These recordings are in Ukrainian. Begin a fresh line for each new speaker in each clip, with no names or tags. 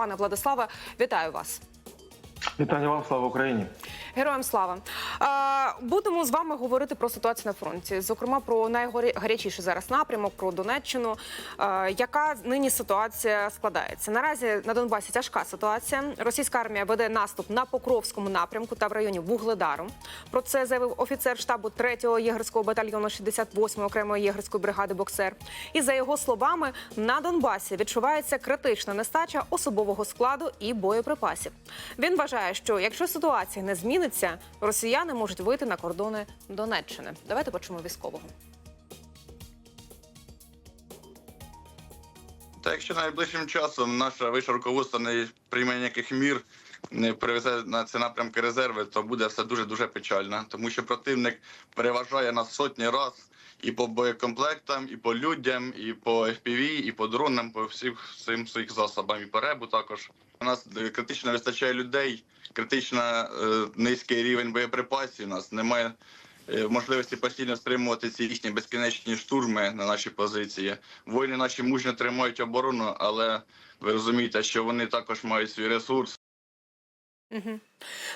Пане Владиславе, вітаю вас.
Вітання вам, слава Україні.
Героям слава. Будемо з вами говорити про ситуацію на фронті, зокрема про найгарячіший зараз напрямок, про Донеччину. Яка нині ситуація складається? Наразі на Донбасі тяжка ситуація. Російська армія веде наступ на Покровському напрямку та в районі Вугледару. Про це заявив офіцер штабу 3-го єгерського батальйону 68-ї окремої єгерської бригади боксер. І за його словами, на Донбасі відчувається критична нестача особового складу і боєприпасів. Він вважає, що якщо ситуація не зміниться, росіяни можуть вийти на кордони Донеччини. Давайте почуємо військового.
Та якщо найближчим часом наше вище руководство не прийме ніяких мір, не привезе на ці напрямки резерви, то буде все дуже дуже печально, тому що противник переважає нас сотні раз і по боєкомплектам, і по людям, і по FPV, і по дронам, по всіх всім своїх засобам, і по ребу також. У нас е, критично вистачає людей, критично е, низький рівень боєприпасів. У нас немає е, можливості постійно стримувати ці їхні безкінечні штурми на наші позиції. Воїни наші мужньо тримають оборону, але ви розумієте, що вони також мають свій ресурс.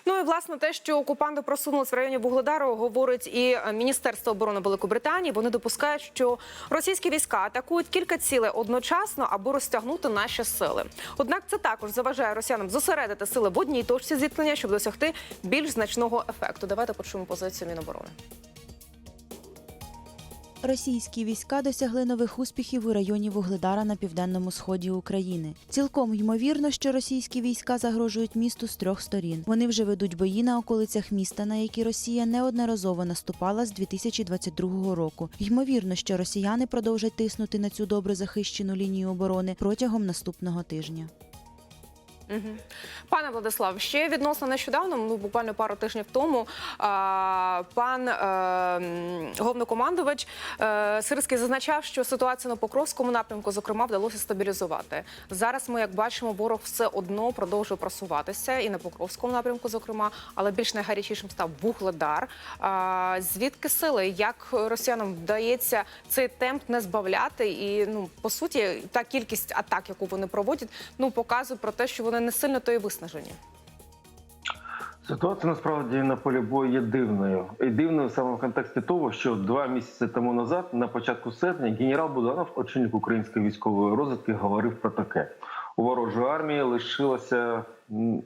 Ну і власне те, що окупанти просунулись в районі Вугледару, говорить і е, Міністерство оборони Великобританії. Вони допускають, що російські війська атакують кілька цілей одночасно, аби розтягнути наші сили. Однак це також заважає росіянам зосередити сили в одній точці зіткнення, щоб досягти більш значного ефекту. Давайте почуємо позицію Міноборони.
Російські війська досягли нових успіхів у районі Вугледара на південному сході України. Цілком ймовірно, що російські війська загрожують місту з трьох сторін. Вони вже ведуть бої на околицях міста, на які Росія неодноразово наступала з 2022 року. Ймовірно, що росіяни продовжать тиснути на цю добре захищену лінію оборони протягом наступного тижня.
Пане Владислав, ще відносно нещодавно, ну буквально пару тижнів тому, пан е, головнокомандувач е, Сирський зазначав, що ситуацію на Покровському напрямку, зокрема, вдалося стабілізувати. Зараз ми, як бачимо, ворог все одно продовжує просуватися і на Покровському напрямку, зокрема, але більш найгарячішим став Вугледар. Звідки сили? Як росіянам вдається цей темп не збавляти? І ну по суті, та кількість атак, яку вони проводять, ну показує про те, що вони не сильно то і виснажені.
Ситуація насправді на полі бою є дивною. І дивною саме в контексті того, що два місяці тому назад, на початку серпня, генерал Буданов, очільник української військової розвідки, говорив про таке: у ворожої армії лишилося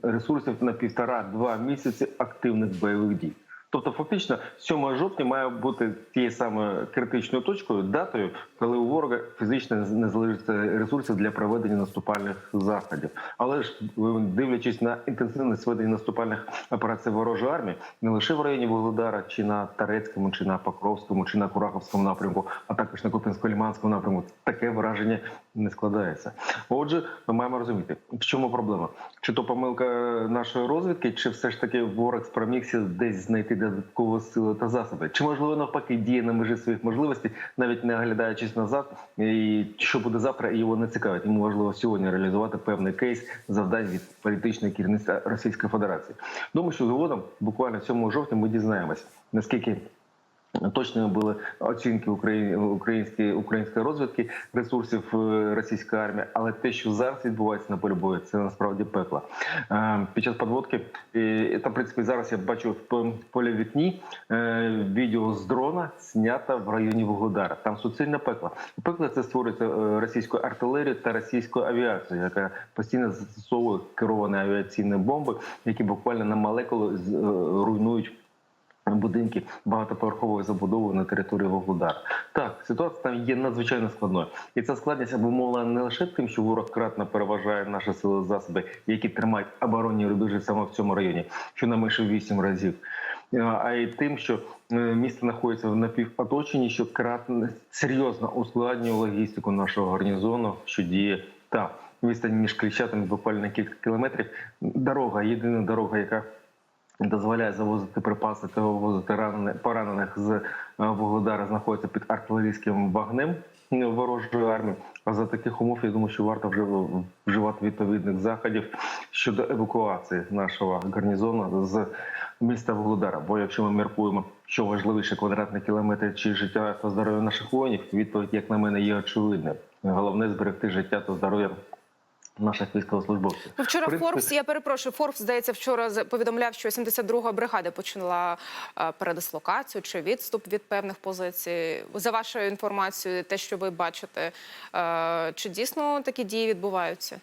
ресурсів на півтора-два місяці активних бойових дій. Тобто, фактично, 7 жовтня має бути тією самою критичною точкою, датою, коли у ворога фізично не залишиться ресурсів для проведення наступальних заходів. Але ж дивлячись на інтенсивність ведення наступальних операцій ворожої армії, не лише в районі Володара, чи на Тарецькому, чи на Покровському, чи на Кураховському напрямку, а також на Купинсько-Ліманському напрямку, таке враження не складається. Отже, ми маємо розуміти, в чому проблема, чи то помилка нашої розвідки, чи все ж таки ворог спромігся десь знайти додаткову силу та засоби, чи можливо навпаки діє на межі своїх можливостей, навіть не оглядаючись назад, і що буде завтра, його не цікавить. Йому важливо сьогодні реалізувати певний кейс завдань від політичної керівництва Російської Федерації. Думаю, що згодом, буквально 7 жовтня, ми дізнаємось, наскільки. Точними були оцінки Украї- української української розвідки ресурсів е, російської армії, але те, що зараз відбувається на полі бою, це насправді пекло. Е, Під час підводки е, та принципі зараз я бачу в полі вікні е, відео з дрона знято в районі Вугледара. Там суцільне пекло. Пекло це створюється російською артилерією та російською авіацією, яка постійно застосовує керовані авіаційні бомби, які буквально на молекули руйнують будинки багатоповерхової забудови на території Вугледара. Так, ситуація там є надзвичайно складною, і ця складність обумовлена не лише тим, що ворог кратно переважає наші сили засоби, які тримають оборонні рубежі саме в цьому районі, що на менше вісім разів. Е, А й тим, що е, місто знаходиться в напівоточенні, що кратно серйозно ускладнює логістику нашого гарнізону, що діє та відстань між Кліщатами буквально кілька кілометрів. Дорога, єдина дорога, яка дозволяє завозити припаси та вивозити ранених поранених з е, Вугледара, знаходиться під артилерійським вогнем е, ворожої армії. А за таких умов я думаю, що варто вже вживати відповідних заходів щодо евакуації нашого гарнізону з міста Вугледара. Бо якщо ми міркуємо, що важливіше квадратний кілометр чи життя та здоров'я наших воїнів, відповідь, як на мене, є очевидною. Головне зберегти життя та здоров'я наших військовослужбовців.
Ну, вчора
принципі,
Форбс, я перепрошую, Форбс, здається, вчора повідомляв, що 72-га бригада почала е, передислокацію чи відступ від певних позицій. За вашою інформацією, те, що ви бачите, е, чи дійсно такі дії відбуваються?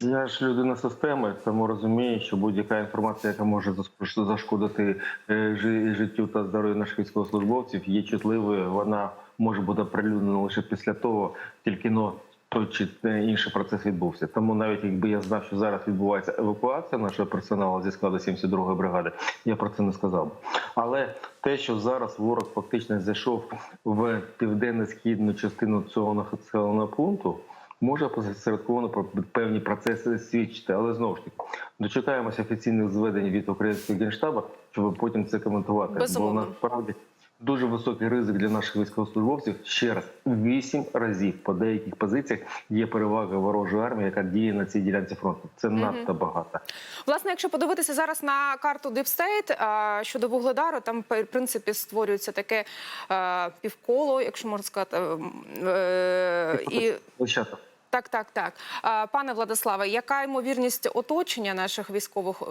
Я ж людина системи, тому розумію, що будь-яка інформація, яка може зашкодити е, життю та здоров'ю наших військовослужбовців, є чутливою. Вона може бути оприлюднена лише після того, тільки но той чи е, інший процес відбувся. Тому навіть якби я знав, що зараз відбувається евакуація нашого персоналу зі складу 72-ї бригади, я про це не сказав. Але те, що зараз ворог фактично зайшов в південно-східну частину цього населеного пункту може посередковано про певні процеси свідчити, але знову ж таки дочекаємося офіційних зведень від українського генштабу, щоб потім це коментувати.
Безумовно.
Бо насправді дуже високий ризик для наших військовослужбовців. Ще раз вісім разів по деяких позиціях є перевага ворожої армії, яка діє на цій ділянці фронту. Це надто багато.
Власне, якщо подивитися зараз на карту е, щодо Вугледару, там в принципі створюється таке півколо, якщо можна сказати. е, і
Дівчата,
так, так, так. Пане Владиславе, яка ймовірність оточення наших військових е,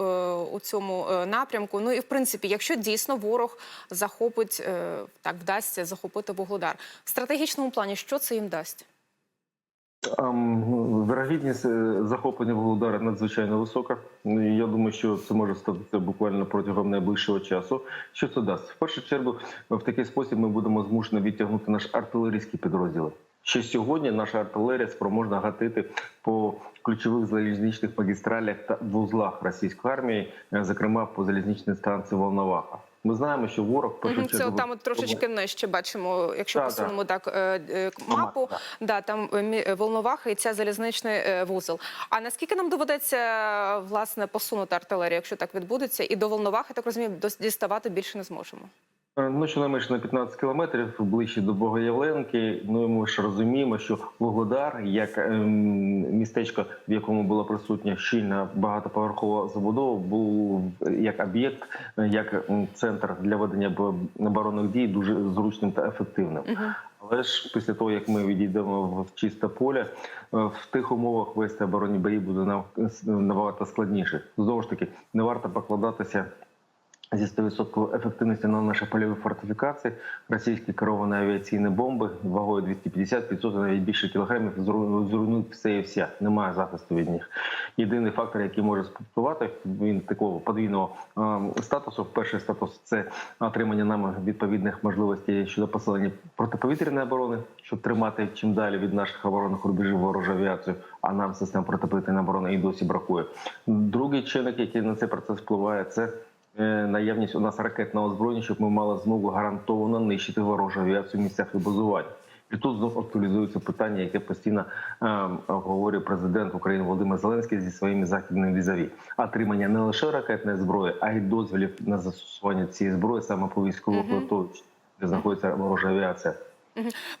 у цьому е, напрямку? Ну і в принципі, якщо дійсно ворог захопить, е, так вдасться захопити Вугледар в стратегічному плані, що це їм дасть?
Е, захоплення Володара надзвичайно висока. Ну, Я думаю, що це може статися буквально протягом найближчого часу. Що це дасть? В першу чергу, в такий спосіб ми будемо змушені відтягнути наш артилерійський підрозділ. Ще сьогодні наша артилерія спроможна гатити по ключових залізничних магістралях та вузлах російської армії, е, зокрема по залізничній станції Волноваха. Ми знаємо, що ворог першу
Це там от трошечки нижче бачимо, якщо
Так,
посунемо так е, е, мапу.
так.
Да, там Волноваха і ця залізничний вузол. А наскільки нам доведеться власне посунути артилерію, якщо так відбудеться, і до Волновахи, так розумію, діставати більше не зможемо.
Ну, щонайменше на 15 кілометрів ближче до Богоявленки. Ну і ми ж розуміємо, що Вугледар, як ем, містечко, в якому була присутня щільна багатоповерхова забудова, був як об'єкт, як центр для ведення оборонних дій дуже зручним та ефективним. Але ж після того, як ми відійдемо в чисте поле, е, в тих умовах вести оборонні бої буде набагато складніше. Знову ж таки, не варто покладатися зі 100% ефективності на наші польові фортифікації. Російські керовані авіаційні бомби вагою 250-500 навіть більше кілограмів зру- зруйнують все і вся. Немає захисту від них. Єдиний фактор, який може співпливати, він такого подвійного ем, статусу. Перший статус це отримання нами відповідних можливостей щодо посилення протиповітряної оборони, щоб тримати чим далі від наших оборонних рубежів ворожу авіацію, а нам систем протиповітряної оборони і досі бракує. Другий чинник, який на цей процес впливає, це наявність у нас ракетного озброєння, щоб ми мали змогу гарантовано нищити ворожу авіацію в місцях вибазування. І тут знов актуалізується питання, яке постійно е, говорить президент України Володимир Зеленський зі своїми західними візаві. Отримання не лише ракетної зброї, а й дозволів на застосування цієї зброї саме по військових
Мгм.
mm де знаходиться ворожа авіація.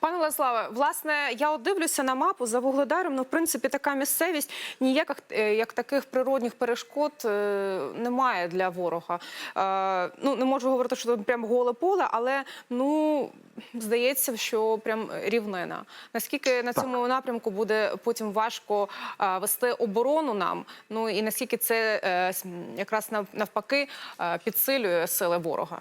Пане Владиславе, власне, я от дивлюся на мапу за Вугледаром. Ну, в принципі, така місцевість ніяких е, як таких природних перешкод е, немає для ворога. Е, ну не можу говорити, що там прям голе поле, але ну здається, що прям рівнина. Наскільки на цьому напрямку буде потім важко вести оборону нам? Ну і наскільки це якраз навпаки підсилює сили ворога?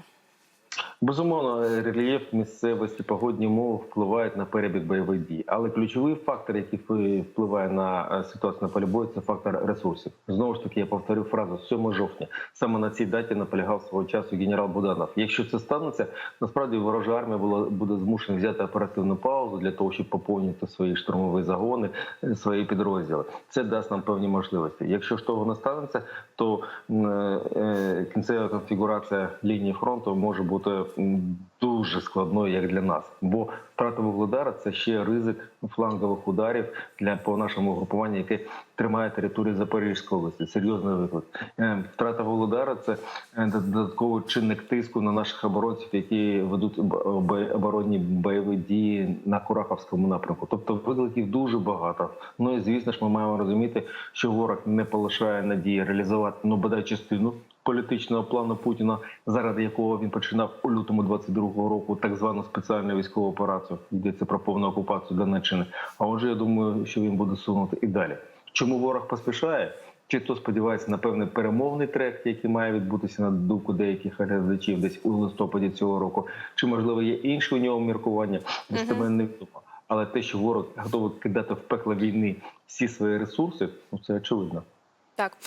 Безумовно, рельєф місцевості, погодні умови впливають на перебіг бойових дій. Але ключовий фактор, який впливає на е, ситуацію на полі бою, це фактор ресурсів. Знову ж таки, я повторю фразу 7 жовтня. Саме на цій даті наполягав свого часу генерал Буданов. Якщо це станеться, насправді ворожа армія була буде змушена взяти оперативну паузу для того, щоб поповнити свої штурмові загони, е, свої підрозділи. Це дасть нам певні можливості. Якщо ж того не станеться, то е, кінцева конфігурація лінії фронту може бути дуже складною як для нас. Бо втрата Вугледара це ще ризик флангових ударів для по нашому групуванню, яке тримає територію Запорізької області. Серйозний виклик. Е, Втрата Вугледара це е, додатковий чинник тиску на наших оборонців, які ведуть оборонні бойові дії на Кураховському напрямку. Тобто викликів дуже багато. Ну і звісно ж, ми маємо розуміти, що ворог не полишає надії реалізувати ну бодай частину політичного плану Путіна, заради якого він починав у лютому 22-го року так звану спеціальну військову операцію. Йдеться про повну окупацію Донеччини. А отже, я думаю, що він буде сунути і далі. Чому ворог поспішає? Чи то сподівається на певний перемовний трек, який має відбутися на думку деяких глядачів десь у листопаді цього року, чи можливо є інші у нього міркування? Достеменно невідомо. Але те, що ворог готовий кидати в пекло війни всі свої ресурси, ну це очевидно.
Так,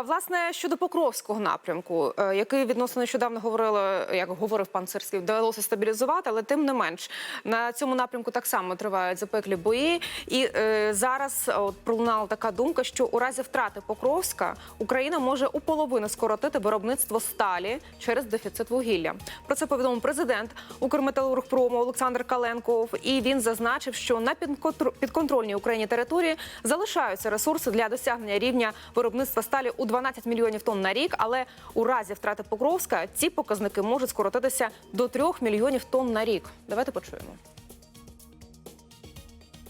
власне, щодо Покровського напрямку, е, який відносно нещодавно говорили, як говорив пан Сирський, вдалося стабілізувати, але тим не менш на цьому напрямку так само тривають запеклі бої. І е, зараз от пролунала така думка, що у разі втрати Покровська Україна може у половину скоротити виробництво сталі через дефіцит вугілля. Про це повідомив президент Укрметалургпрому Олександр Каленков. І він зазначив, що на підконтр- підконтрольній Україні території залишаються ресурси для досягнення рівня виробництва сталі у 12 мільйонів тонн на рік. Але у разі втрати Покровська ці показники можуть скоротитися до 3 мільйонів тонн на рік. Давайте почуємо.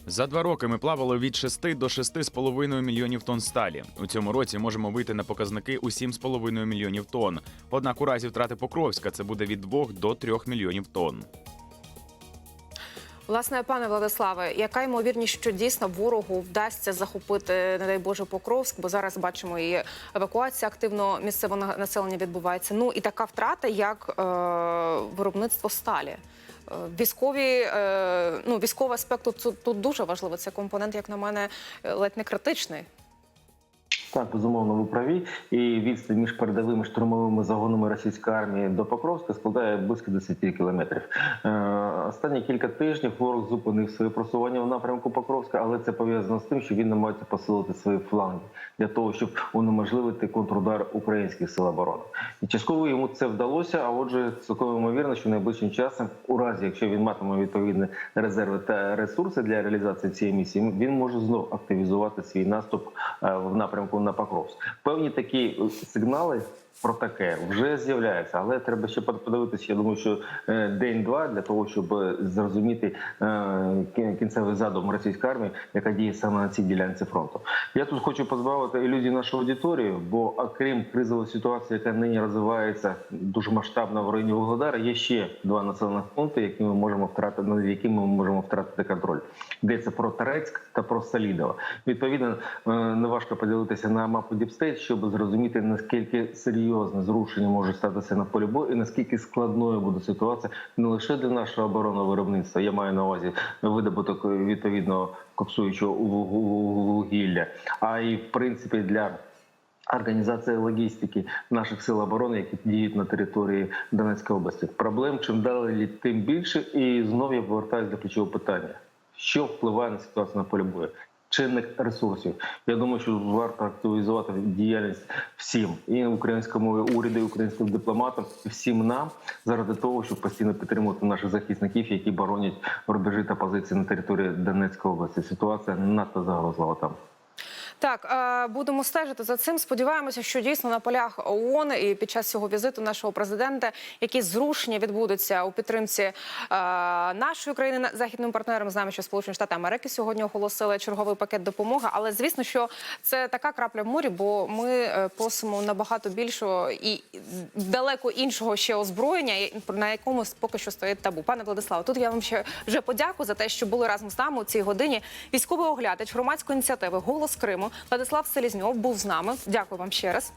За два роки ми плавали від 6 до 6,5 мільйонів тонн сталі. У цьому році можемо вийти на показники у 7,5 мільйонів тонн. Однак у разі втрати Покровська це буде від 2 до 3 мільйонів тонн.
Власне, пане Владиславе, яка ймовірність, що дійсно ворогу вдасться захопити, не дай Боже, Покровськ, бо зараз бачимо і евакуація активно місцевого населення відбувається. Ну і така втрата, як е, виробництво сталі. Е, Військові, е, ну військовий аспект тут, тут дуже важливий. Це компонент, як на мене, е, ледь не критичний.
Так, безумовно, ви праві. І відстань між передовими штурмовими загонами російської армії до Покровська складає близько 10 кілометрів. Останні кілька тижнів ворог зупинив своє просування в напрямку Покровська, але це пов'язано з тим, що він намагається посилити свої фланги для того, щоб унеможливити контрудар українських сил оборони. І частково йому це вдалося. А отже, цілком ймовірно, що найближчим часом, у разі якщо він матиме відповідні резерви та ресурси для реалізації цієї місії, він може знов активізувати свій наступ е, в напрямку на Покровськ. Певні такі е, сигнали. Про таке вже з'являється, але треба ще подивитися. Я думаю, що е, день-два для того, щоб е, зрозуміти е, кінцевий задум російської армії, яка діє саме на цій ділянці фронту. Я тут хочу позбавити ілюзій нашу аудиторію, бо окрім кризової ситуації, яка нині розвивається дуже масштабно в районі Вугледара, є ще два населених пункти, які ми можемо втратити, над якими ми можемо втратити контроль. Йдеться про Терецьк та про Салідово. Відповідно, неважко поділитися на мапу Діпстейт, щоб зрозуміти наскільки серйозне зрушення може статися на полі бою, і наскільки складною буде ситуація не лише для нашого оборонного виробництва. Я маю на увазі видобуток відповідного коксуючого вугілля, а і в принципі для. Організація логістики наших сил оборони, які діють на території Донецької області. Проблем чим далі, тим більше. І знов я повертаюся до ключового питання: що впливає на ситуацію на полі бою? Чинник ресурсів. Я думаю, що варто активізувати діяльність всім і українському уряду, і українським дипломатам, і всім нам заради того, щоб постійно підтримувати наших захисників, які боронять рубежі та позиції на території Донецької області. Ситуація надто загрозлива там.
Так, е, будемо стежити за цим. Сподіваємося, що дійсно на полях ООН і під час цього візиту нашого президента якісь зрушення відбудуться у підтримці е, нашої країни західним партнерам. Знаємо, що Сполучені Штати Америки сьогодні оголосили черговий пакет допомоги. Але звісно, що це така крапля в морі, бо ми е, просимо набагато більшого і далеко іншого ще озброєння, на якому поки що стоїть табу. Пане Владиславе, тут я вам ще вже подякую за те, що були разом з нами у цій годині. Військовий оглядач громадської ініціативи Голос Криму Владислав Селізньов був з нами. Дякую вам ще раз.